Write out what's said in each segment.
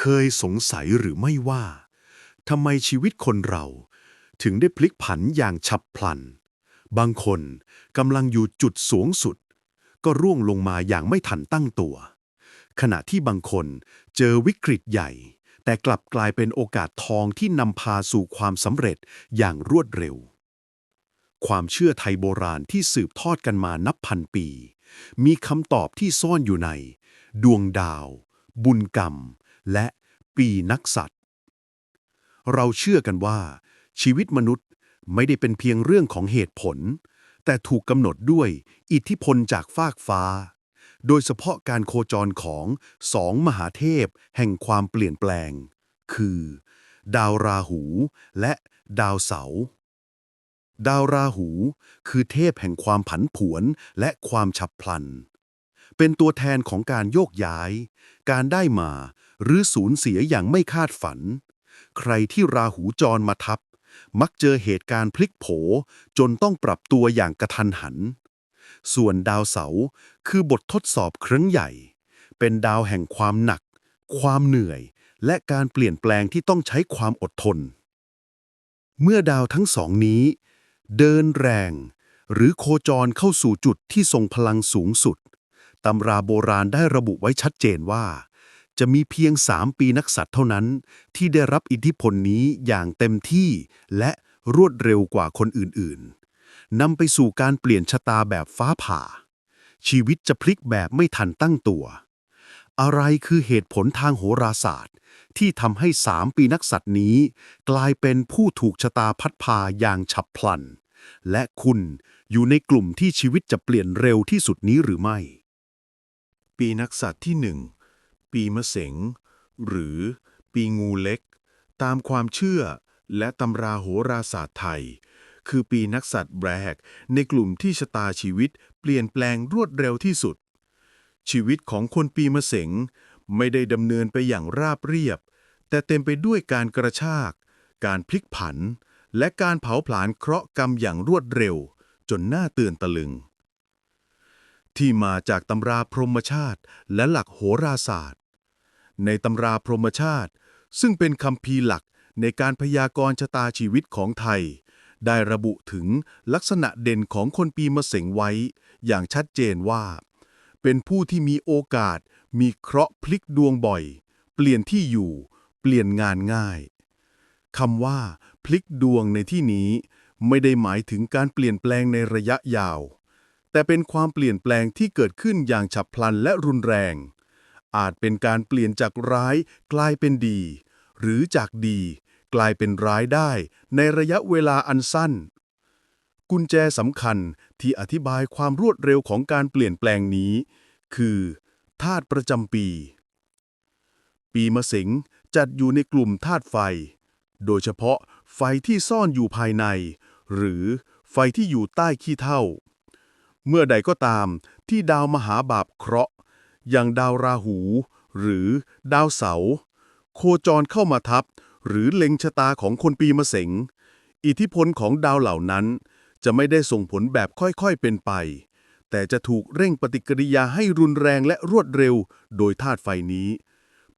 เคยสงสัยหรือไม่ว่าทำไมชีวิตคนเรา ถึงได้พลิกผันอย่างฉับพลัน บางคนกำลังอยู่จุดสูงสุด ก็ร่วงลงมาอย่างไม่ทันตั้งตัว ขณะที่บางคนเจอวิกฤตใหญ่ แต่กลับกลายเป็นโอกาสทองที่นำพาสู่ความสำเร็จอย่างรวดเร็ว ความเชื่อไทยโบราณที่สืบทอดกันมานับพันปี มีคำตอบที่ซ่อนอยู่ใน ดวงดาว บุญกรรม และปีนักสัตว์ เราเชื่อกันว่า ชีวิตมนุษย์ไม่ได้เป็นเพียงเรื่องของเหตุผล แต่ถูกกำหนดด้วยอิทธิพลจากฟากฟ้า โดยเฉพาะการโคจรของสองมหาเทพแห่งความเปลี่ยนแปลง คือ ดาวราหูและดาวเสาร์ดาวราหูคือเทพแห่งความผันผวนและความฉับพลัน เป็นตัวแทนของการโยกย้าย การได้มา หรือสูญเสียอย่างไม่คาดฝัน ใครที่ราหูจรมาทับ มักเจอเหตุการณ์พลิกโผ จนต้องปรับตัวอย่างกระทันหัน ส่วนดาวเสาร์คือบททดสอบครั้งใหญ่ เป็นดาวแห่งความหนัก ความเหนื่อย และการเปลี่ยนแปลงที่ต้องใช้ความอดทน เมื่อดาวทั้งสองนี้ เดินแรง หรือโคจรเข้าสู่จุดที่ทรงพลังสูงสุด ตำราโบราณได้ระบุไว้ชัดเจนว่า จะมีเพียงสามปีนักษัตริย์เท่านั้น ที่ได้รับอิทธิพลนี้อย่างเต็มที่และรวดเร็วกว่าคนอื่นๆนำไปสู่การเปลี่ยนชะตาแบบฟ้าผ่า ชีวิตจะพลิกแบบไม่ทันตั้งตัว อะไรคือเหตุผลทางโหราศาสตร์ ที่ทำให้สามปีนักษัตริย์นี้ กลายเป็นผู้ถูกชะตาพัดพาอย่างฉับพลัน และคุณอยู่ในกลุ่มที่ชีวิตจะเปลี่ยนเร็วที่สุดนี้หรือไม่ ปีนักษัตริย์ที่หนึ่ง ปีมะเสง หรือปีงูเล็ก ตามความเชื่อและตำราโหราศาสตร์ไทย คือปีนักษัตริย์แรกในกลุ่มที่ชะตาชีวิตเปลี่ยนแปลงรวดเร็วที่สุด ชีวิตของคนปีมะเสงไม่ได้ดำเนินไปอย่างราบเรียบ แต่เต็มไปด้วยการกระชาก การพลิกผัน และการเผาผลาญเคราะห์กรรมอย่างรวดเร็ว จนน่าตื่นตะลึง ที่มาจากตำราพรหมชาติและหลักโหราศาสตร์ ในตำราพรหมชาติ ซึ่งเป็นคำพีหลักในการพยากรณ์ชะตาชีวิตของไทย ได้ระบุถึงลักษณะเด่นของคนปีมะเสงไว้ อย่างชัดเจนว่า เป็นผู้ที่มีโอกาส มีเคราะห์พลิกดวงบ่อย เปลี่ยนที่อยู่ เปลี่ยนงานง่ายคำว่า พลิกดวงในที่นี้ ไม่ได้หมายถึงการเปลี่ยนแปลงในระยะยาว แต่เป็นความเปลี่ยนแปลงที่เกิดขึ้นอย่างฉับพลันและรุนแรง อาจเป็นการเปลี่ยนจากร้ายกลายเป็นดี หรือจากดี กลายเป็นร้ายได้ ในระยะเวลาอันสั้น กุญแจสำคัญที่อธิบายความรวดเร็วของการเปลี่ยนแปลงนี้ คือธาตุประจำปี ปีมะเสงจัดอยู่ในกลุ่มธาตุไฟ โดยเฉพาะไฟที่ซ่อนอยู่ภายใน หรือไฟที่อยู่ใต้ขี้เถ้า เมื่อใดก็ตามที่ดาวมหาบาปเคราะห์ อย่างดาวราหู หรือดาวเสาร์โคจรเข้ามาทับ หรือเล็งชะตาของคนปีมะเสงอิทธิพลของดาวเหล่านั้น จะไม่ได้ส่งผลแบบค่อยๆเป็นไป แต่จะถูกเร่งปฏิกิริยาให้รุนแรงและรวดเร็ว โดยธาตุไฟนี้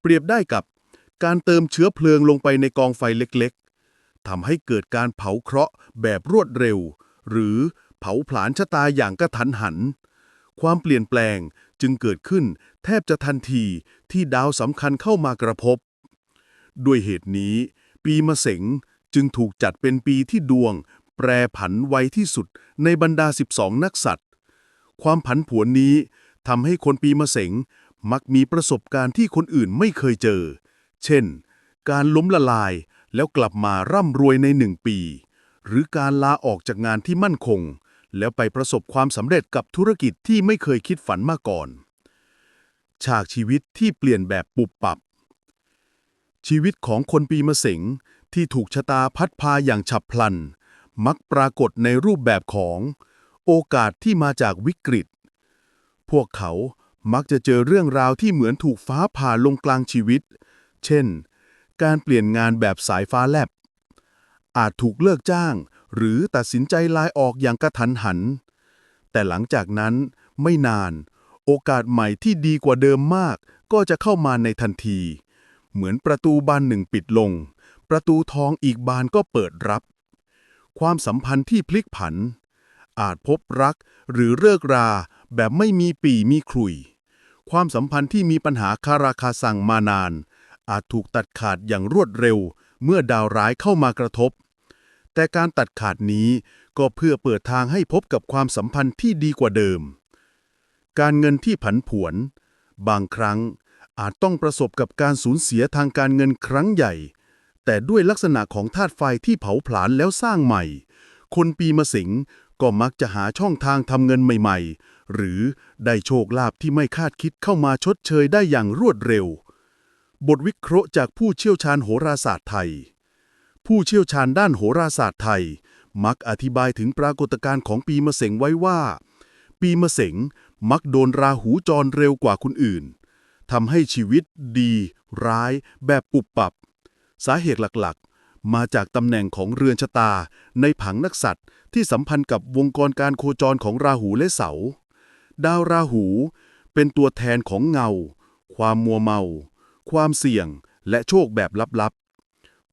เปรียบได้กับการเติมเชื้อเพลิงลงไปในกองไฟเล็กๆทำให้เกิดการเผาเคราะห์แบบรวดเร็ว หรือ เผาผลาญชะตาอย่างกระทันหัน ความเปลี่ยนแปลงจึงเกิดขึ้นแทบจะทันทีที่ดาวสำคัญเข้ามากระทบ ด้วยเหตุนี้ ปีมะเสงจึงถูกจัดเป็นปีที่ดวง แปรผันไวที่สุดในบรรดา 12 นักสัตว์ ความผันผวนนี้ทำให้คนปีมะเสงมักมีประสบการณ์ที่คนอื่นไม่เคยเจอ เช่น การล้มละลายแล้วกลับมาร่ำรวยในหนึ่งปี หรือการลาออกจากงานที่มั่นคง แล้วไปประสบความสำเร็จกับธุรกิจที่ไม่เคยคิดฝันมาก่อน ฉากชีวิตที่เปลี่ยนแบบปุบปับ ชีวิตของคนปีมะเสงที่ถูกชะตาพัดพาอย่างฉับพลัน มักปรากฏในรูปแบบของ โอกาสที่มาจากวิกฤต พวกเขามักจะเจอเรื่องราวที่เหมือนถูกฟ้าผ่าลงกลางชีวิต เช่น การเปลี่ยนงานแบบสายฟ้าแลบ อาจถูกเลิกจ้าง หรือตัดสินใจลาออกอย่างกระทันหัน แต่หลังจากนั้นไม่นาน โอกาสใหม่ที่ดีกว่าเดิมมาก ก็จะเข้ามาในทันที เหมือนประตูบานหนึ่งปิดลง ประตูทองอีกบานก็เปิดรับ ความสัมพันธ์ที่พลิกผัน อาจพบรักหรือเลิกราแบบไม่มีปีมีขลุย ความสัมพันธ์ที่มีปัญหาคาราคาซังมานาน อาจถูกตัดขาดอย่างรวดเร็วเมื่อดาวร้ายเข้ามากระทบ แต่การตัดขาดนี้ก็เพื่อเปิดทางให้พบกับความสัมพันธ์ที่ดีกว่าเดิม การเงินที่ผันผวน บางครั้งอาจต้องประสบกับการสูญเสียทางการเงินครั้งใหญ่ แต่ด้วยลักษณะของธาตุไฟที่เผาผลาญแล้วสร้างใหม่ คนปีมะสิงก็มักจะหาช่องทางทำเงินใหม่ๆ หรือได้โชคลาภที่ไม่คาดคิดเข้ามาชดเชยได้อย่างรวดเร็ว บทวิเคราะห์จากผู้เชี่ยวชาญโหราศาสตร์ไทย ผู้เชี่ยวชาญด้านโหราศาสตร์ไทย มักอธิบายถึงปรากฏการณ์ของปีมะเสงไว้ว่า ปีมะเสงมักโดนราหูจรเร็วกว่าคนอื่นทำให้ชีวิตดี ร้าย แบบปุบปับ สาเหตุหลักๆ มาจากตำแหน่งของเรือนชะตา ในผังนักษัตริย์ที่สัมพันธ์กับวงกรการโคจรของราหูและเสา ดาวราหูเป็นตัวแทนของเงา ความมัวเมา ความเสี่ยง และโชคแบบลับๆ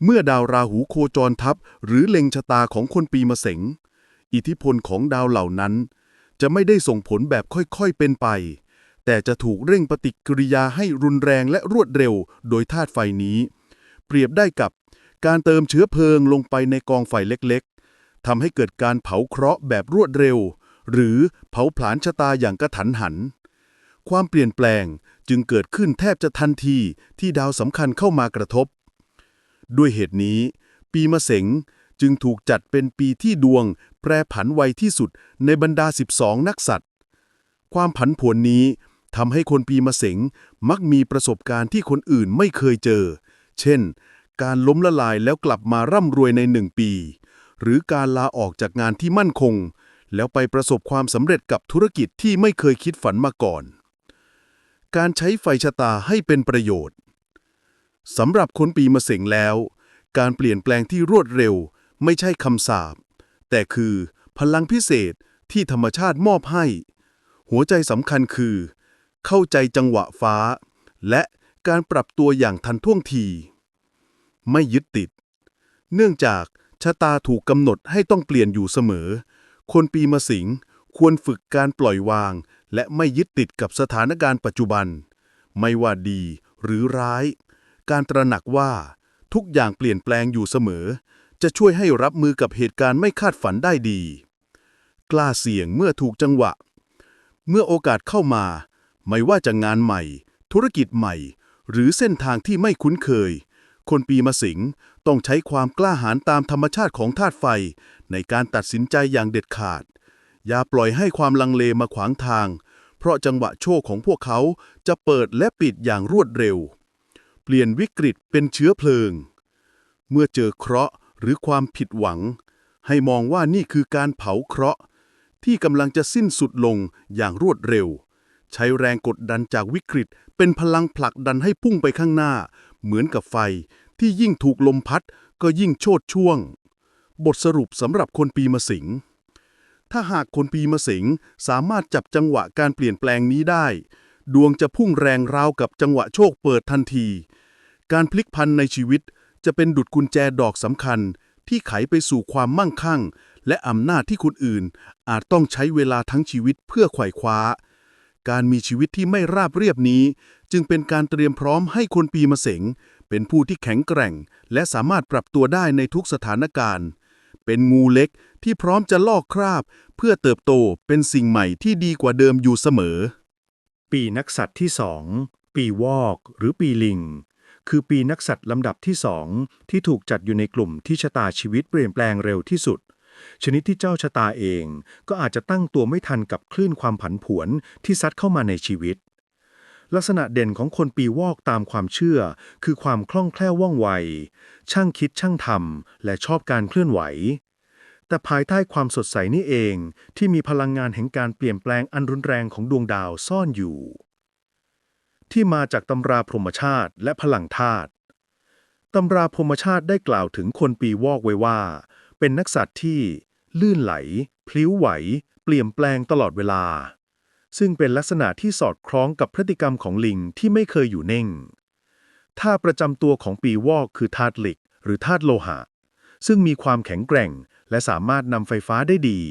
เมื่อดาวราหูโคจรทับหรือเล็งชะตาของคนปีมะเสงอิทธิพลของดาวเหล่านั้น จะไม่ได้ส่งผลแบบค่อยๆเป็นไป แต่จะถูกเร่งปฏิกิริยาให้รุนแรงและรวดเร็วโดยธาตุไฟนี้ เปรียบได้กับการเติมเชื้อเพลิงลงไปในกองไฟเล็กๆทำให้เกิดการเผาเคราะห์แบบรวดเร็ว หรือเผาผลาญชะตาอย่างกระทันหัน ความเปลี่ยนแปลงจึงเกิดขึ้นแทบจะทันทีที่ดาวสำคัญเข้ามากระทบ ด้วยเหตุนี้ ปีมะเสงจึงถูกจัดเป็นปีที่ดวง แปรผันไวที่สุดในบรรดา 12 นักสัตว์ ความผันผวนนี้ทำให้คนปีมะเสงมักมีประสบการณ์ที่คนอื่นไม่เคยเจอ เช่น การล้มละลายแล้วกลับมาร่ำรวยในหนึ่งปี หรือการลาออกจากงานที่มั่นคง แล้วไปประสบความสำเร็จกับธุรกิจที่ไม่เคยคิดฝันมาก่อน การใช้ไฟชะตาให้เป็นประโยชน์ สำหรับคนปีมะเสงแล้ว การเปลี่ยนแปลงที่รวดเร็ว ไม่ใช่คำสาปแต่คือพลังพิเศษที่ธรรมชาติมอบให้ หัวใจสำคัญคือ เข้าใจจังหวะฟ้า และการปรับตัวอย่างทันท่วงที ไม่ยึดติด เนื่องจากชะตาถูกกำหนดให้ต้องเปลี่ยนอยู่เสมอ คนปีมะสิงควรฝึกการปล่อยวาง และไม่ยึดติดกับสถานการณ์ปัจจุบัน ไม่ว่าดีหรือร้าย การตระหนักว่า ทุกอย่างเปลี่ยนแปลงอยู่เสมอ จะช่วยให้รับมือกับเหตุการณ์ไม่คาดฝันได้ดี กล้าเสี่ยงเมื่อถูกจังหวะ เมื่อโอกาสเข้ามา ไม่ว่าจะงานใหม่ ธุรกิจใหม่ หรือเส้นทางที่ไม่คุ้นเคย คนปีมะสิงต้องใช้ความกล้าหาญตามธรรมชาติของธาตุไฟ ในการตัดสินใจอย่างเด็ดขาด อย่าปล่อยให้ความลังเลมาขวางทาง เพราะจังหวะโชคของพวกเขาจะเปิดและปิดอย่างรวดเร็ว ปลี่ยนวิกฤตเป็นเชื้อเพลิง เมื่อเจอเคราะห์หรือความผิดหวัง ให้มองว่านี่คือการเผาเคราะห์ที่กำลังจะสิ้นสุดลงอย่างรวดเร็ว ใช้แรงกดดันจากวิกฤตเป็นพลังผลักดันให้พุ่งไปข้างหน้า เหมือนกับไฟที่ยิ่งถูกลมพัดก็ยิ่งโชดช่วง บทสรุปสำหรับคนปีมะสิง ถ้าหากคนปีมะสิงสามารถจับจังหวะการเปลี่ยนแปลงนี้ได้ ดวงจะพุ่งแรงราวกับจังหวะโชคเปิดทันที การพลิกพันในชีวิตจะเป็นดุจกุญแจดอกสำคัญ ที่ไขไปสู่ความมั่งคั่ง และอำนาจที่คนอื่น อาจต้องใช้เวลาทั้งชีวิตเพื่อไขว่คว้า การมีชีวิตที่ไม่ราบเรียบนี้ จึงเป็นการเตรียมพร้อมให้คนปีมะเสงเป็นผู้ที่แข็งแกร่ง และสามารถปรับตัวได้ในทุกสถานการณ์ เป็นงูเล็กที่พร้อมจะลอกคราบ เพื่อเติบโตเป็นสิ่งใหม่ที่ดีกว่าเดิมอยู่เสมอ ปีนักษัตริย์ที่สองปีวอกหรือปีลิง คือปีนักษัตริย์ลำดับที่สองที่ถูกจัดอยู่ในกลุ่มที่ชะตาชีวิตเปลี่ยนแปลงเร็วที่สุด ชนิดที่เจ้าชะตาเองก็อาจจะตั้งตัวไม่ทันกับคลื่นความผันผวนที่ซัดเข้ามาในชีวิต ลักษณะเด่นของคนปีวอกตามความเชื่อ คือความคล่องแคล่วว่องไว ช่างคิดช่างทำและชอบการเคลื่อนไหวแต่ภายใต้ความสดใสนี่เองที่มีพลังงานแห่งการเปลี่ยนแปลงอันรุนแรงของดวงดาวซ่อนอยู่ ที่มาจากตำราพรหมชาติและพลังธาตุตำราพรหมชาติได้กล่าวถึงคนปีวอกไว้ว่า เป็นนักสัตว์ที่ลื่นไหล พลิ้วไหว เปลี่ยนแปลงตลอดเวลา ซึ่งเป็นลักษณะที่สอดคล้องกับพฤติกรรมของลิงที่ไม่เคยอยู่นิ่งธาประจำตัวของปีวอกคือธาตุเหล็ก หรือธาตุโลหะ ซึ่งมีความแข็งแกร่ง และสามารถนำไฟฟ้าได้ดี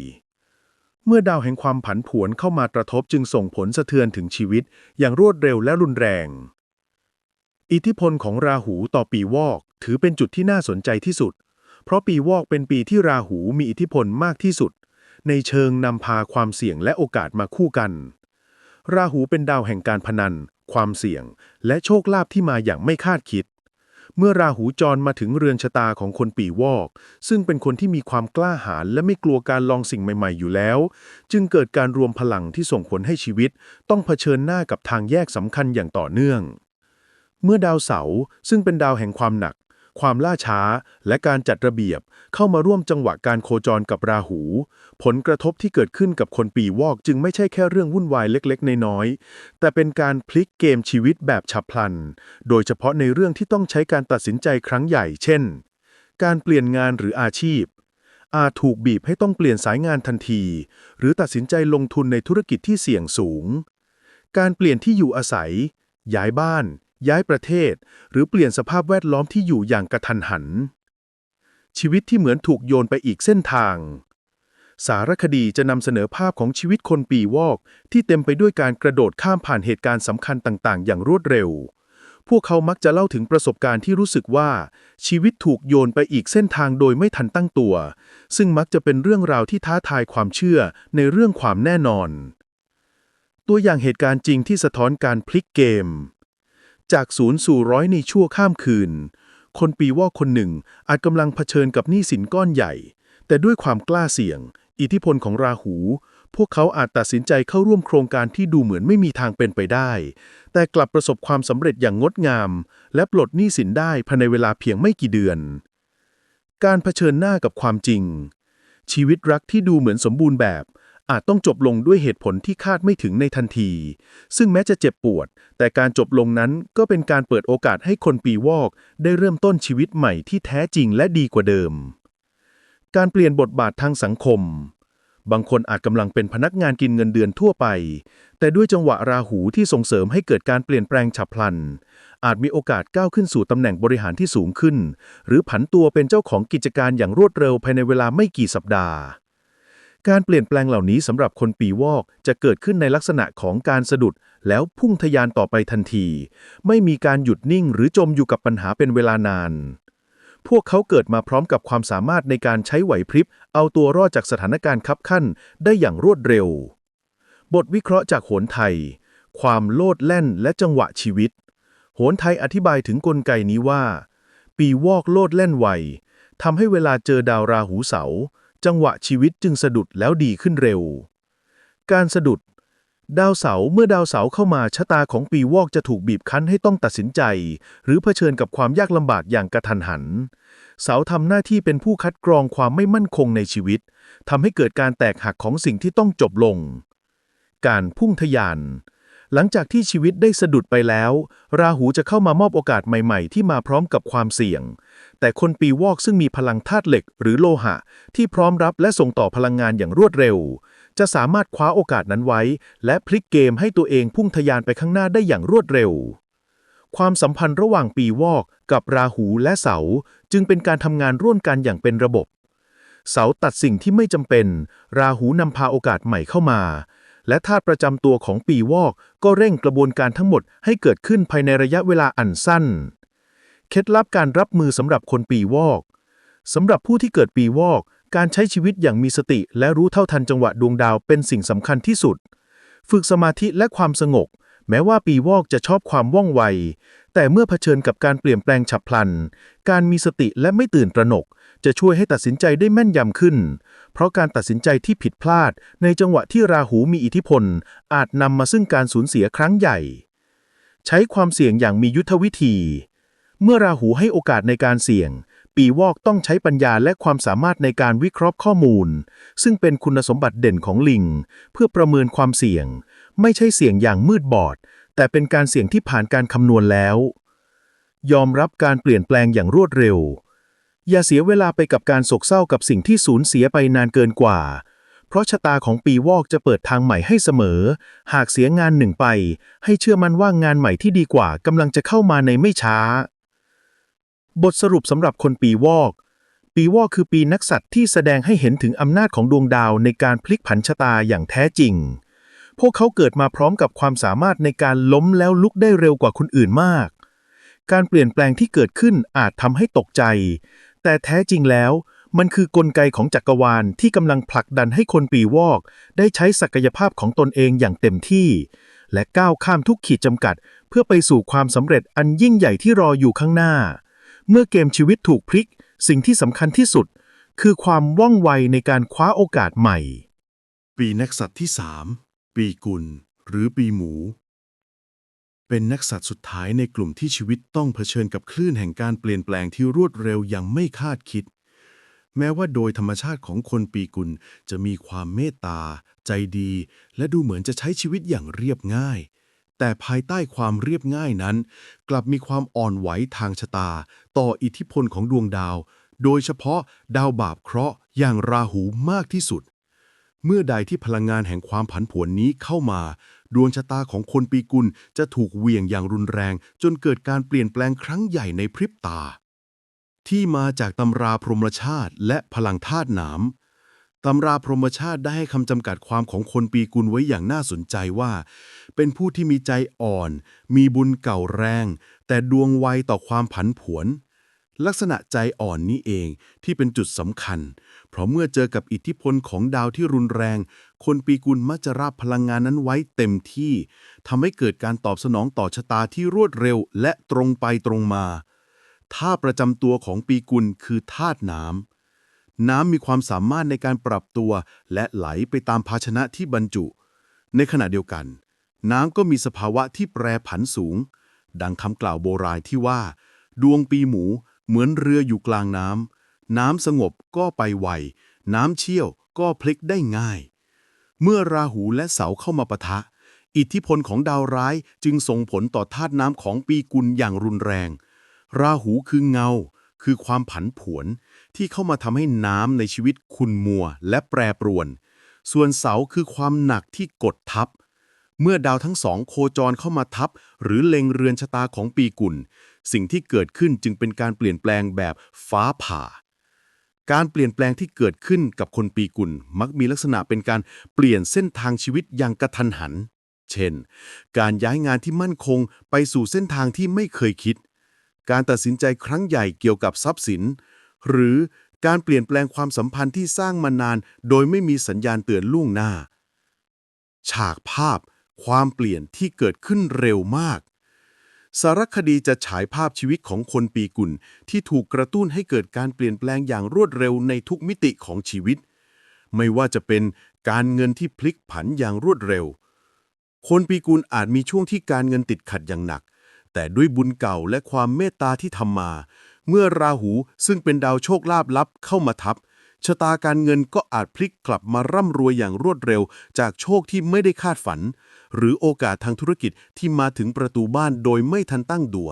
เมื่อดาวแห่งความผันผวนเข้ามากระทบจึงส่งผลสะเทือนถึงชีวิต อย่างรวดเร็วและรุนแรง อิทธิพลของราหูต่อปีวอก ถือเป็นจุดที่น่าสนใจที่สุด เพราะปีวอกเป็นปีที่ราหูมีอิทธิพลมากที่สุด ในเชิงนำพาความเสี่ยงและโอกาสมาคู่กัน ราหูเป็นดาวแห่งการพนัน ความเสี่ยง และโชคลาภที่มาอย่างไม่คาดคิด เมื่อราหูจรมาถึงเรือนชะตาของคนปีวอก ซึ่งเป็นคนที่มีความกล้าหาญและไม่กลัวการลองสิ่งใหม่ๆอยู่แล้ว จึงเกิดการรวมพลังที่ส่งผลให้ชีวิต ต้องเผชิญหน้ากับทางแยกสำคัญอย่างต่อเนื่อง เมื่อดาวเสาร์ซึ่งเป็นดาวแห่งความหนัก ความล่าช้า และการจัดระเบียบเข้ามาร่วมจังหวะการโคจรกับราหู ผลกระทบที่เกิดขึ้นกับคนปีวอกจึงไม่ใช่แค่เรื่องวุ่นวายเล็กๆ น้อยๆ แต่เป็นการพลิกเกมชีวิตแบบฉับพลัน โดยเฉพาะในเรื่องที่ต้องใช้การตัดสินใจครั้งใหญ่ เช่น การเปลี่ยนงานหรืออาชีพ อาจถูกบีบให้ต้องเปลี่ยนสายงานทันที หรือตัดสินใจลงทุนในธุรกิจที่เสี่ยงสูง การเปลี่ยนที่อยู่อาศัย ย้ายบ้าน ย้ายประเทศ หรือเปลี่ยนสภาพแวดล้อมที่อยู่อย่างกระทันหัน ชีวิตที่เหมือนถูกโยนไปอีกเส้นทาง สารคดีจะนำเสนอภาพของชีวิตคนปีวอก ที่เต็มไปด้วยการกระโดดข้ามผ่านเหตุการณ์สำคัญต่างๆ อย่างรวดเร็ว พวกเขามักจะเล่าถึงประสบการณ์ที่รู้สึกว่า ชีวิตถูกโยนไปอีกเส้นทางโดยไม่ทันตั้งตัว ซึ่งมักจะเป็นเรื่องราวที่ท้าทายความเชื่อในเรื่องความแน่นอนตัวอย่างเหตุการณ์จริงที่สะท้อนการพลิกเกม จากศูนย์สู่ร้อยในชั่วข้ามคืน คนปีวอกคนหนึ่งอาจกำลังเผชิญกับหนี้สินก้อนใหญ่ แต่ด้วยความกล้าเสี่ยง อิทธิพลของราหู พวกเขาอาจตัดสินใจเข้าร่วมโครงการที่ดูเหมือนไม่มีทางเป็นไปได้ แต่กลับประสบความสำเร็จอย่างงดงาม และปลดหนี้สินได้ภายในเวลาเพียงไม่กี่เดือน การเผชิญหน้ากับความจริง ชีวิตรักที่ดูเหมือนสมบูรณ์แบบ อาจต้องจบลงด้วยเหตุผลที่คาดไม่ถึงในทันที ซึ่งแม้จะเจ็บปวด แต่การจบลงนั้นก็เป็นการเปิดโอกาสให้คนปีวอก ได้เริ่มต้นชีวิตใหม่ที่แท้จริงและดีกว่าเดิม การเปลี่ยนบทบาททางสังคม บางคนอาจกำลังเป็นพนักงานกินเงินเดือนทั่วไป แต่ด้วยจังหวะราหูที่ส่งเสริมให้เกิดการเปลี่ยนแปลงฉับพลัน อาจมีโอกาสก้าวขึ้นสู่ตำแหน่งบริหารที่สูงขึ้น หรือผันตัวเป็นเจ้าของกิจการอย่างรวดเร็วภายในเวลาไม่กี่สัปดาห์ การเปลี่ยนแปลงเหล่านี้สำหรับคนปีวอกจะเกิดขึ้นในลักษณะของการสะดุด แล้วพุ่งทะยานต่อไปทันที ไม่มีการหยุดนิ่งหรือจมอยู่กับปัญหาเป็นเวลานาน พวกเขาเกิดมาพร้อมกับความสามารถในการใช้ไหวพริบ เอาตัวรอดจากสถานการณ์คับขั้นได้อย่างรวดเร็ว บทวิเคราะห์จากโหนไทย ความโลดแล่นและจังหวะชีวิต โหนไทยอธิบายถึงกลไกนี้ว่า ปีวอกโลดแล่นไวทำให้เวลาเจอดาวราหูเสาร์ จังหวะชีวิตจึงสะดุดแล้วดีขึ้นเร็ว การสะดุด ดาวเสาร์เมื่อดาวเสาร์เข้ามาชะตาของปีวอกจะถูกบีบคั้นให้ต้องตัดสินใจ หรือเผชิญกับความยากลำบากอย่างกระทันหัน เสาทำหน้าที่เป็นผู้คัดกรองความไม่มั่นคงในชีวิตทำให้เกิดการแตกหักของสิ่งที่ต้องจบลง การพุ่งทะยานหลังจากที่ชีวิตได้สะดุดไปแล้ว ราหูจะเข้ามามอบโอกาสใหม่ ๆ ที่มาพร้อมกับความเสี่ยง แต่คนปีวอกซึ่งมีพลังธาตุเหล็กหรือโลหะ ที่พร้อมรับและส่งต่อพลังงานอย่างรวดเร็ว จะสามารถคว้าโอกาสนั้นไว้ และพลิกเกมให้ตัวเองพุ่งทะยานไปข้างหน้าได้อย่างรวดเร็ว ความสัมพันธ์ระหว่างปีวอกกับราหูและเสาจึงเป็นการทำงานร่วมกันอย่างเป็นระบบ เสาตัดสิ่งที่ไม่จำเป็น ราหูนำพาโอกาสใหม่เข้ามาและธาตุประจำตัวของปีวอกก็เร่งกระบวนการทั้งหมดให้เกิดขึ้นภายในระยะเวลาอันสั้น เคล็ดลับการรับมือสำหรับคนปีวอกสำหรับผู้ที่เกิดปีวอก การใช้ชีวิตอย่างมีสติ และรู้เท่าทันจังหวะดวงดาวเป็นสิ่งสำคัญที่สุด ฝึกสมาธิและความสงบแม้ว่าปีวอกจะชอบความว่องไว แต่เมื่อเผชิญกับการเปลี่ยนแปลงฉับพลัน การมีสติและไม่ตื่นตระหนก จะช่วยให้ตัดสินใจได้แม่นยำขึ้น เพราะการตัดสินใจที่ผิดพลาด ในจังหวะที่ราหูมีอิทธิพล อาจนำมาซึ่งการสูญเสียครั้งใหญ่ ใช้ความเสี่ยงอย่างมียุทธวิธี เมื่อราหูให้โอกาสในการเสี่ยง ปีวอกต้องใช้ปัญญาและความสามารถในการวิเคราะห์ข้อมูล ซึ่งเป็นคุณสมบัติเด่นของลิง เพื่อประเมินความเสี่ยง ไม่ใช่เสี่ยงอย่างมืดบอด แต่เป็นการเสี่ยงที่ผ่านการคำนวณแล้ว ยอมรับการเปลี่ยนแปลงอย่างรวดเร็ว อย่าเสียเวลาไปกับการโศกเศร้ากับสิ่งที่สูญเสียไปนานเกินกว่า เพราะชะตาของปีวอกจะเปิดทางใหม่ให้เสมอ หากเสียงานหนึ่งไป ให้เชื่อมั่นว่างานใหม่ที่ดีกว่ากำลังจะเข้ามาในไม่ช้า บทสรุปสำหรับคนปีวอก ปีวอกคือปีนักษัตริย์ที่แสดงให้เห็นถึงอำนาจของดวงดาวในการพลิกผันชะตาอย่างแท้จริง พวกเขาเกิดมาพร้อมกับความสามารถในการล้มแล้วลุกได้เร็วกว่าคนอื่นมาก การเปลี่ยนแปลงที่เกิดขึ้นอาจทำให้ตกใจ แต่แท้จริงแล้ว มันคือกลไกของจักรวาลที่กำลังผลักดันให้คนปีวอก ได้ใช้ศักยภาพของตนเองอย่างเต็มที่ และก้าวข้ามทุกขีดจำกัด เพื่อไปสู่ความสำเร็จอันยิ่งใหญ่ที่รออยู่ข้างหน้า เมื่อเกมชีวิตถูกพลิก สิ่งที่สำคัญที่สุด คือความว่องไวในการคว้าโอกาสใหม่ ปีนักษัตริย์ที่3ปีกุล หรือปีหมู เป็นนักสัตว์สุดท้ายในกลุ่มที่ชีวิตต้องเผชิญกับคลื่นแห่งการเปลี่ยนแปลงที่รวดเร็วอย่างไม่คาดคิด แม้ว่าโดยธรรมชาติของคนปีกุลจะมีความเมตตา ใจดี และดูเหมือนจะใช้ชีวิตอย่างเรียบง่าย แต่ภายใต้ความเรียบง่ายนั้น กลับมีความอ่อนไหวทางชะตา ต่ออิทธิพลของดวงดาว โดยเฉพาะดาวบาปเคราะห์อย่างราหูมากที่สุด เมื่อใดที่พลังงานแห่งความผันผวนนี้เข้ามา ดวงชะตาของคนปีกุลจะถูกเวี่ยงอย่างรุนแรง จนเกิดการเปลี่ยนแปลงครั้งใหญ่ในพริบตา ที่มาจากตำราพรหมชาติและพลังธาตุหนาม ตำราพรหมชาติได้ให้คำจำกัดความของคนปีกุลไว้อย่างน่าสนใจว่า เป็นผู้ที่มีใจอ่อน มีบุญเก่าแรง แต่ดวงไวต่อความผันผวน ลักษณะใจอ่อนนี้เองที่เป็นจุดสำคัญ เพราะเมื่อเจอกับอิทธิพลของดาวที่รุนแรง คนปีกุลมักจะรับพลังงานนั้นไว้เต็มที่ทำให้เกิดการตอบสนองต่อชะตาที่รวดเร็วและตรงไปตรงมาท่าประจำตัวของปีกุลคือธาตุน้ำ น้ำมีความสามารถในการปรับตัวและไหลไปตามภาชนะที่บรรจุ ในขณะเดียวกัน น้ำก็มีสภาวะที่แปรผันสูง ดังคำกล่าวโบราณที่ว่า ดวงปีหมูเหมือนเรืออยู่กลางน้ำ น้ำสงบก็ไปไว น้ำเชี่ยวก็พลิกได้ง่าย เมื่อราหูและเสาเข้ามาปะทะ อิทธิพลของดาวร้ายจึงส่งผลต่อธาตุน้ำของปีกุลอย่างรุนแรง ราหูคือเงา คือความผันผวน ที่เข้ามาทำให้น้ำในชีวิตขุ่นมัวและแปรปรวน ส่วนเสาคือความหนักที่กดทับ เมื่อดาวทั้งสองโคจรเข้ามาทับ หรือเล็งเรือนชะตาของปีกุล สิ่งที่เกิดขึ้นจึงเป็นการเปลี่ยนแปลงแบบฟ้าผ่า การเปลี่ยนแปลงที่เกิดขึ้นกับคนปีกุล มักมีลักษณะเป็นการเปลี่ยนเส้นทางชีวิตอย่างกระทันหัน เช่น การย้ายงานที่มั่นคงไปสู่เส้นทางที่ไม่เคยคิดการตัดสินใจครั้งใหญ่เกี่ยวกับทรัพย์สิน หรือการเปลี่ยนแปลงความสัมพันธ์ที่สร้างมานาน โดยไม่มีสัญญาณเตือนล่วงหน้า ฉากภาพ ความเปลี่ยนที่เกิดขึ้นเร็วมาก สารคดีจะฉายภาพชีวิตของคนปีกุลที่ถูกกระตุ้นให้เกิดการเปลี่ยนแปลงอย่างรวดเร็วในทุกมิติของชีวิต ไม่ว่าจะเป็นการเงินที่พลิกผันอย่างรวดเร็ว คนปีกุลอาจมีช่วงที่การเงินติดขัดอย่างหนัก แต่ด้วยบุญเก่าและความเมตตาที่ทำมา เมื่อราหูซึ่งเป็นดาวโชคลาภลับเข้ามาทับ ชะตาการเงินก็อาจพลิกกลับมาร่ำรวยอย่างรวดเร็ว จากโชคที่ไม่ได้คาดฝัน หรือโอกาสทางธุรกิจที่มาถึงประตูบ้านโดยไม่ทันตั้งตัว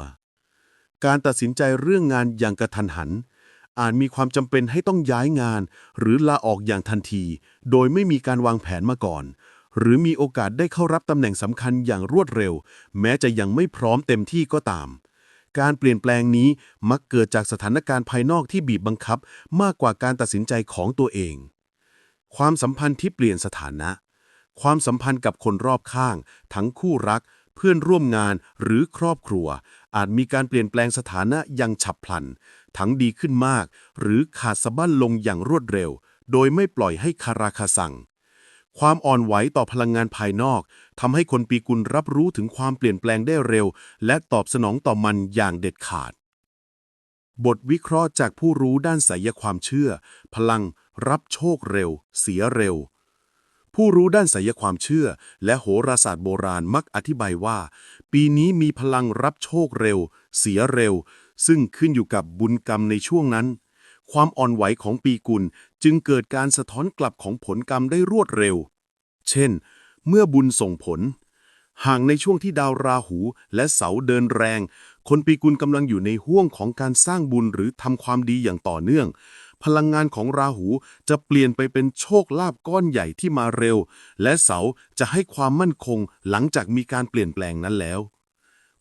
การตัดสินใจเรื่องงานอย่างกระทันหัน อาจมีความจำเป็นให้ต้องย้ายงาน หรือลาออกอย่างทันที โดยไม่มีการวางแผนมาก่อน หรือมีโอกาสได้เข้ารับตำแหน่งสำคัญอย่างรวดเร็ว แม้จะยังไม่พร้อมเต็มที่ก็ตาม การเปลี่ยนแปลงนี้มักเกิดจากสถานการณ์ภายนอกที่บีบบังคับมากกว่าการตัดสินใจของตัวเอง ความสัมพันธ์ที่เปลี่ยนสถานะ ความสัมพันธ์กับคนรอบข้าง ทั้งคู่รัก เพื่อนร่วมงานหรือครอบครัว อาจมีการเปลี่ยนแปลงสถานะอย่างฉับพลัน ทั้งดีขึ้นมาก หรือขาดสะบั้นลงอย่างรวดเร็ว โดยไม่ปล่อยให้คาราคาสั่ง ความอ่อนไหวต่อพลังงานภายนอกทำให้คนปีกุลรับรู้ถึงความเปลี่ยนแปลงได้เร็ว และตอบสนองต่อมันอย่างเด็ดขาด บทวิเคราะห์จากผู้รู้ด้านไสยความเชื่อ พลัง รับโชคเร็ว เสียเร็ว ผู้รู้ด้านไสยความเชื่อ และโหราศาสตร์โบราณมักอธิบายว่า ปีนี้มีพลังรับโชคเร็ว เสียเร็ว ซึ่งขึ้นอยู่กับบุญกรรมในช่วงนั้นความอ่อนไหวของปีกุลจึงเกิดการสะท้อนกลับของผลกรรมได้รวดเร็ว เช่น เมื่อบุญส่งผล ห่างในช่วงที่ดาวราหูและเสาเดินแรง คนปีกุลกำลังอยู่ในห่วงของการสร้างบุญหรือทำความดีอย่างต่อเนื่อง พลังงานของราหูจะเปลี่ยนไปเป็นโชคลาภก้อนใหญ่ที่มาเร็ว และเสาจะให้ความมั่นคงหลังจากมีการเปลี่ยนแปลงนั้นแล้ว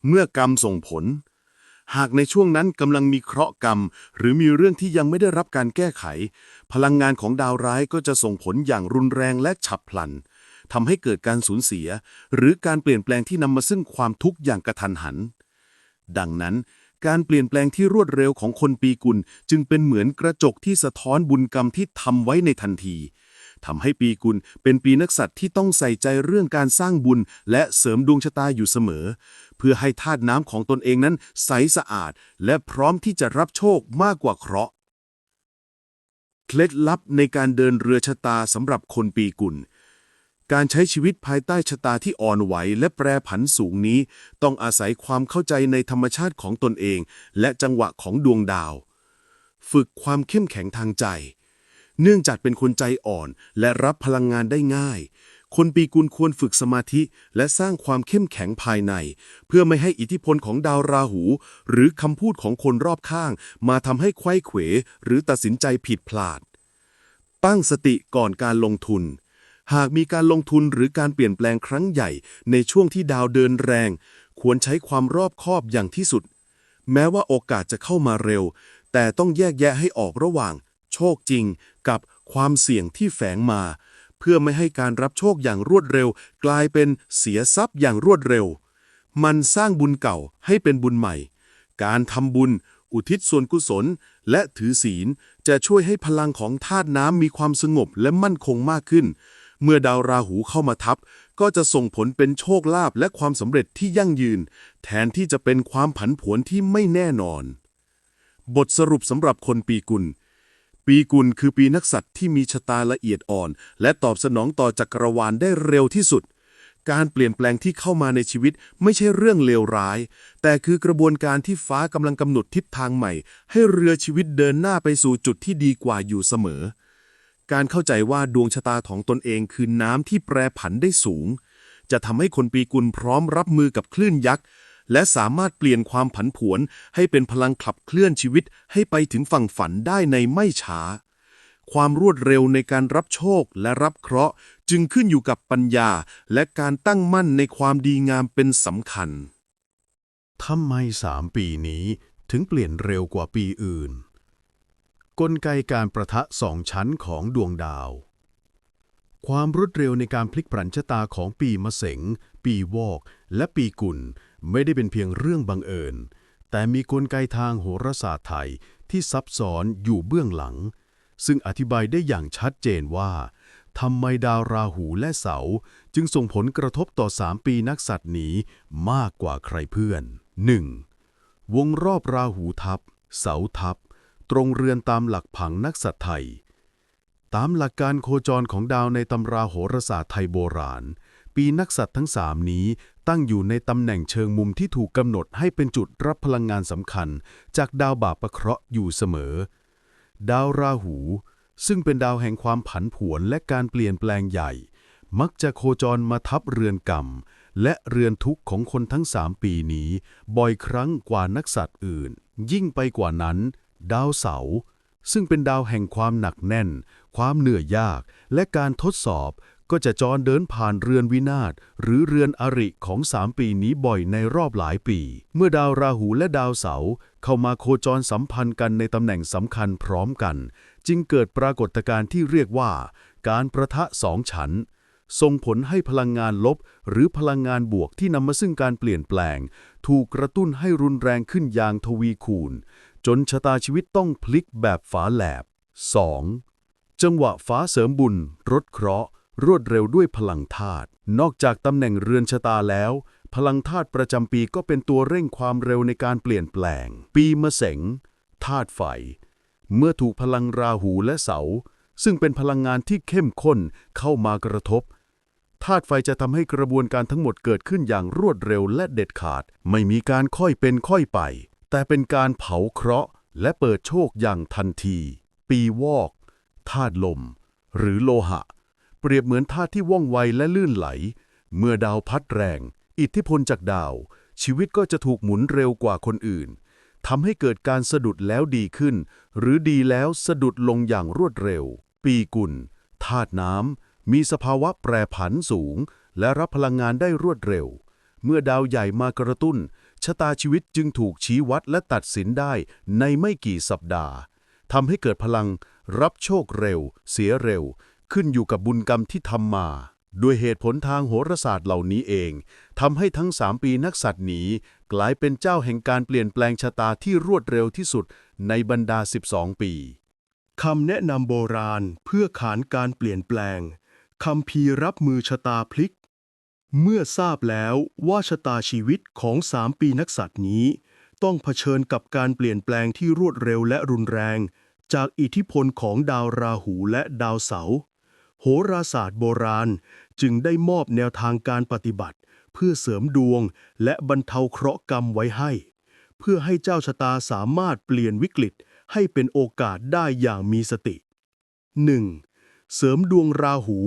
เมื่อกรรมส่งผล หากในช่วงนั้นกำลังมีเคราะห์กรรม หรือมีเรื่องที่ยังไม่ได้รับการแก้ไข พลังงานของดาวร้ายก็จะส่งผลอย่างรุนแรงและฉับพลันทำให้เกิดการสูญเสีย หรือการเปลี่ยนแปลงที่นำมาซึ่งความทุกข์อย่างกระทันหัน ดังนั้นการเปลี่ยนแปลงที่รวดเร็วของคนปีกุล จึงเป็นเหมือนกระจกที่สะท้อนบุญกรรมที่ทำไว้ในทันที ทำให้ปีกุลเป็นปีนักษัตริย์ที่ต้องใส่ใจเรื่องการสร้างบุญ และเสริมดวงชะตาอยู่เสมอ เพื่อให้ธาตุน้ำของตนเองนั้นใสสะอาด และพร้อมที่จะรับโชคมากกว่าเคราะห์เคล็ดลับในการเดินเรือชะตาสำหรับคนปีกุลการใช้ชีวิตภายใต้ชะตาที่อ่อนไหวและแปรผันสูงนี้ ต้องอาศัยความเข้าใจในธรรมชาติของตนเอง และจังหวะของดวงดาว ฝึกความเข้มแข็งทางใจ เนื่องจากเป็นคนใจอ่อนและรับพลังงานได้ง่าย คนปีกุลควรฝึกสมาธิและสร้างความเข้มแข็งภายใน เพื่อไม่ให้อิทธิพลของดาวราหู หรือคำพูดของคนรอบข้าง มาทำให้ไขว้เขวหรือตัดสินใจผิดพลาด ตั้งสติก่อนการลงทุน หากมีการลงทุนหรือการเปลี่ยนแปลงครั้งใหญ่ ในช่วงที่ดาวเดินแรง ควรใช้ความรอบคอบอย่างที่สุด แม้ว่าโอกาสจะเข้ามาเร็ว แต่ต้องแยกแยะให้ออกระหว่าง โชคจริงกับความเสี่ยงที่แฝงมา เพื่อไม่ให้การรับโชคอย่างรวดเร็ว กลายเป็นเสียทรัพย์อย่างรวดเร็ว มันสร้างบุญเก่าให้เป็นบุญใหม่ การทำบุญ อุทิศส่วนกุศล และถือศีลจะช่วยให้พลังของธาตุน้ำมีความสงบและมั่นคงมากขึ้น เมื่อดาวราหูเข้ามาทับ ก็จะส่งผลเป็นโชคลาภและความสำเร็จที่ยั่งยืน แทนที่จะเป็นความผันผวนที่ไม่แน่นอน บทสรุปสำหรับคนปีกุล ปีกุลคือปีนักษัตริย์ที่มีชะตาละเอียดอ่อน และตอบสนองต่อจักรวาลได้เร็วที่สุด การเปลี่ยนแปลงที่เข้ามาในชีวิตไม่ใช่เรื่องเลวร้าย แต่คือกระบวนการที่ฟ้ากำลังกำหนดทิศทางใหม่ ให้เรือชีวิตเดินหน้าไปสู่จุดที่ดีกว่าอยู่เสมอ การเข้าใจว่าดวงชะตาของตนเองคือน้ำที่แปรผันได้สูง จะทำให้คนปีกุลพร้อมรับมือกับคลื่นยักษ์ และสามารถเปลี่ยนความผันผวนให้เป็นพลังขับเคลื่อนชีวิตให้ไปถึงฝั่งฝันได้ในไม่ช้า ความรวดเร็วในการรับโชคและรับเคราะห์จึงขึ้นอยู่กับปัญญาและการตั้งมั่นในความดีงามเป็นสำคัญทำไมสามปีนี้ถึงเปลี่ยนเร็วกว่าปีอื่น กลไกการประทะสองชั้นของดวงดาว ความรวดเร็วในการพลิกผันชะตาของปีมะเสง ปีวอก และปีกุล ไม่ได้เป็นเพียงเรื่องบังเอิญ แต่มีกลไกทางโหราศาสตร์ไทยที่ซับซ้อนอยู่เบื้องหลัง ซึ่งอธิบายได้อย่างชัดเจนว่าทำไมดาวราหูและเสาจึงส่งผลกระทบต่อสามปีนักสัตว์นี้มากกว่าใครเพื่อน 1. วงรอบราหูทับ เสาทับ ตรงเรือนตามหลักผังนักสัตว์ไทย ตามหลักการโคจรของดาวในตำราโหราศาสตร์ไทยโบราณ ปีนักสัตว์ทั้งสามนี้ ตั้งอยู่ในตำแหน่งเชิงมุมที่ถูกกำหนดให้เป็นจุดรับพลังงานสำคัญ จากดาวบาปประเคราะห์อยู่เสมอ ดาวราหู ซึ่งเป็นดาวแห่งความผันผวนและการเปลี่ยนแปลงใหญ่ มักจะโคจรมาทับเรือนกรรม และเรือนทุกข์ของคนทั้งสามปีนี้ บ่อยครั้งกว่านักสัตว์อื่น ยิ่งไปกว่านั้น ดาวเสาร์ซึ่งเป็นดาวแห่งความหนักแน่น ความเหนื่อยยาก และการทดสอบ ก็จะจรเดินผ่านเรือนวินาศหรือเรือนอริของสามปีนี้บ่อยในรอบหลายปี เมื่อดาวราหูและดาวเสาร์เข้ามาโคจรสัมพันธ์กันในตำแหน่งสำคัญพร้อมกัน จึงเกิดปรากฏการณ์ที่เรียกว่า การประทะสองชั้นส่งผลให้พลังงานลบ หรือพลังงานบวกที่นำมาซึ่งการเปลี่ยนแปลง ถูกกระตุ้นให้รุนแรงขึ้นอย่างทวีคูณ จนชะตาชีวิตต้องพลิกแบบฝาแหลบ 2. จังหวะฟ้าเสริมบุญรดเคราะห์ รวดเร็วด้วยพลังธาตุ นอกจากตำแหน่งเรือนชะตาแล้ว พลังธาตุประจำปีก็เป็นตัวเร่งความเร็วในการเปลี่ยนแปลง ปีมะเสงธาตุไฟ เมื่อถูกพลังราหูและเสา ซึ่งเป็นพลังงานที่เข้มข้นเข้ามากระทบธาตุไฟจะทำให้กระบวนการทั้งหมดเกิดขึ้นอย่างรวดเร็วและเด็ดขาด ไม่มีการค่อยเป็นค่อยไป แต่เป็นการเผาเคราะห์ และเปิดโชคอย่างทันที ปีวอกธาตุลม หรือโลหะ ปรียบเหมือนธาตุที่ว่องไวและลื่นไหล เมื่อดาวพัดแรง อิทธิพลจากดาว ชีวิตก็จะถูกหมุนเร็วกว่าคนอื่นทำให้เกิดการสะดุดแล้วดีขึ้น หรือดีแล้วสะดุดลงอย่างรวดเร็ว ปีกุลธาตุน้ำมีสภาวะแปรผันสูง และรับพลังงานได้รวดเร็ว เมื่อดาวใหญ่มากระตุ้น ชะตาชีวิตจึงถูกชี้วัดและตัดสินได้ในไม่กี่สัปดาห์ทำให้เกิดพลังรับโชคเร็ว เสียเร็ว ขึ้นอยู่กับบุญกรรมที่ทำมา ด้วยเหตุผลทางโหราศาสตร์เหล่านี้เองทำให้ทั้ง3ปีนักสัตว์นี้กลายเป็นเจ้าแห่งการเปลี่ยนแปลงชะตาที่รวดเร็วที่สุดในบรรดา 12 ปีคำแนะนำโบราณเพื่อขานการเปลี่ยนแปลงคำพีร์รับมือชะตาพลิก เมื่อทราบแล้วว่าชะตาชีวิตของสามปีนักสัตว์นี้ ต้องเผชิญกับการเปลี่ยนแปลงที่รวดเร็วและรุนแรง จากอิทธิพลของดาวราหูและดาวเสาร์ โหราศาสตร์โบราณ จึงได้มอบแนวทางการปฏิบัติ เพื่อเสริมดวงและบรรเทาเคราะห์กรรมไว้ให้ เพื่อให้เจ้าชะตาสามารถเปลี่ยนวิกฤตให้เป็นโอกาสได้อย่างมีสติ 1. เสริมดวงราหู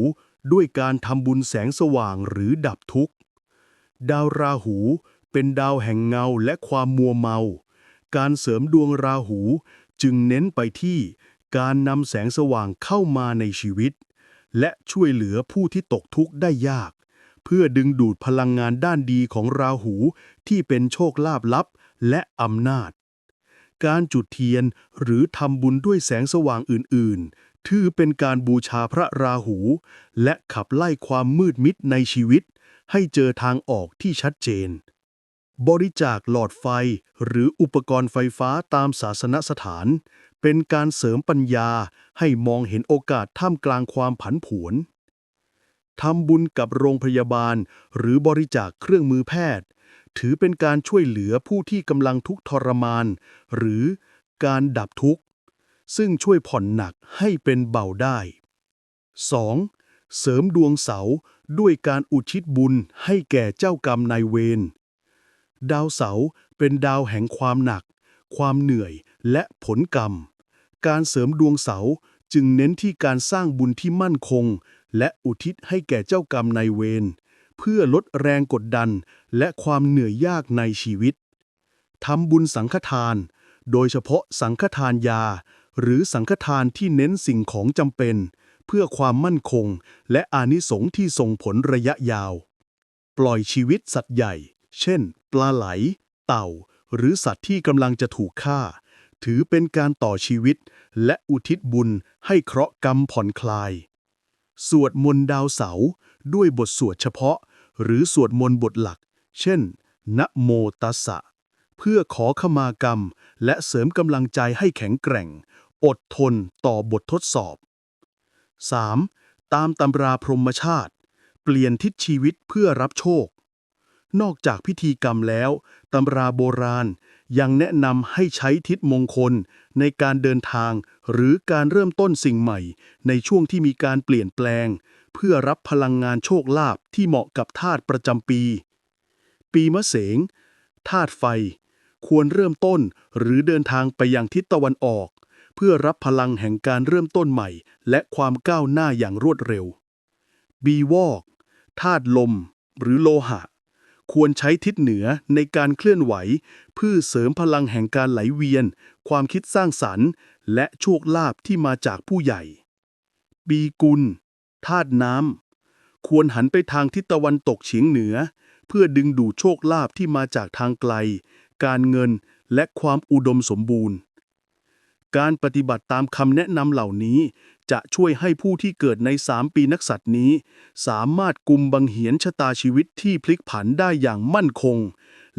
ด้วยการทำบุญแสงสว่างหรือดับทุกข์ ดาวราหูเป็นดาวแห่งเงาและความมัวเมา การเสริมดวงราหูจึงเน้นไปที่การนำแสงสว่างเข้ามาในชีวิต และช่วยเหลือผู้ที่ตกทุกข์ได้ยาก เพื่อดึงดูดพลังงานด้านดีของราหูที่เป็นโชคลาภลับและอำนาจ การจุดเทียนหรือทำบุญด้วยแสงสว่างอื่น ๆ ถือเป็นการบูชาพระราหู และขับไล่ความมืดมิดในชีวิต ให้เจอทางออกที่ชัดเจน บริจาคหลอดไฟหรืออุปกรณ์ไฟฟ้าตามศาสนสถาน เป็นการเสริมปัญญาให้มองเห็นโอกาสท่ามกลางความผันผวนทำบุญกับโรงพยาบาล หรือบริจาคเครื่องมือแพทย์ ถือเป็นการช่วยเหลือผู้ที่กำลังทุกข์ทรมาน หรือการดับทุกข์ ซึ่งช่วยผ่อนหนักให้เป็นเบาได้ 2. เสริมดวงเสาร์ด้วยการอุทิศบุญให้แก่เจ้ากรรมนายเวร ดาวเสาร์เป็นดาวแห่งความหนัก ความเหนื่อยและผลกรรม การเสริมดวงเสาจึงเน้นที่การสร้างบุญที่มั่นคง และอุทิศให้แก่เจ้ากรรมนายเวรเพื่อลดแรงกดดันและความเหนื่อยยากในชีวิตทำบุญสังฆทาน โดยเฉพาะสังฆทานยา หรือสังฆทานที่เน้นสิ่งของจำเป็น เพื่อความมั่นคง และอานิสงส์ที่ส่งผลระยะยาว ปล่อยชีวิตสัตว์ใหญ่ เช่น ปลาไหล เต่า หรือสัตว์ที่กำลังจะถูกฆ่า ถือเป็นการต่อชีวิต และอุทิศบุญให้เคราะห์กรรมผ่อนคลาย สวดมนต์ดาวเสาด้วยบทสวดเฉพาะ หรือสวดมนต์บทหลัก เช่น นะโมตัสสะ เพื่อขอขมากรรม และเสริมกำลังใจให้แข็งแกร่ง อดทนต่อบททดสอบ 3. ตามตำราพรหมชาติ เปลี่ยนทิศชีวิตเพื่อรับโชค นอกจากพิธีกรรมแล้ว ตำราโบราณ ยังแนะนำให้ใช้ทิศมงคลในการเดินทาง หรือการเริ่มต้นสิ่งใหม่ ในช่วงที่มีการเปลี่ยนแปลง เพื่อรับพลังงานโชคลาภที่เหมาะกับธาตุประจำปี ปีมะเสงธาตุไฟ ควรเริ่มต้นหรือเดินทางไปยังทิศตะวันออก เพื่อรับพลังแห่งการเริ่มต้นใหม่ และความก้าวหน้าอย่างรวดเร็ว บีวอกธาตุลม หรือโลหะ ควรใช้ทิศเหนือในการเคลื่อนไหว เพื่อเสริมพลังแห่งการไหลเวียน ความคิดสร้างสรรค์ และโชคลาภที่มาจากผู้ใหญ่ ปีกุลธาตุน้ำควรหันไปทางทิศตะวันตกเฉียงเหนือ เพื่อดึงดูดโชคลาภที่มาจากทางไกล การเงินและความอุดมสมบูรณ์ การปฏิบัติตามคำแนะนำเหล่านี้ จะช่วยให้ผู้ที่เกิดใน 3 ปีนักสัตว์นี้ สามารถกุมบังเหียนชะตาชีวิตที่พลิกผันได้อย่างมั่นคง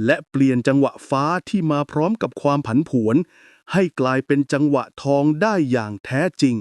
และเปลี่ยนจังหวะฟ้าที่มาพร้อมกับความผันผวน ให้กลายเป็นจังหวะทองได้อย่างแท้จริง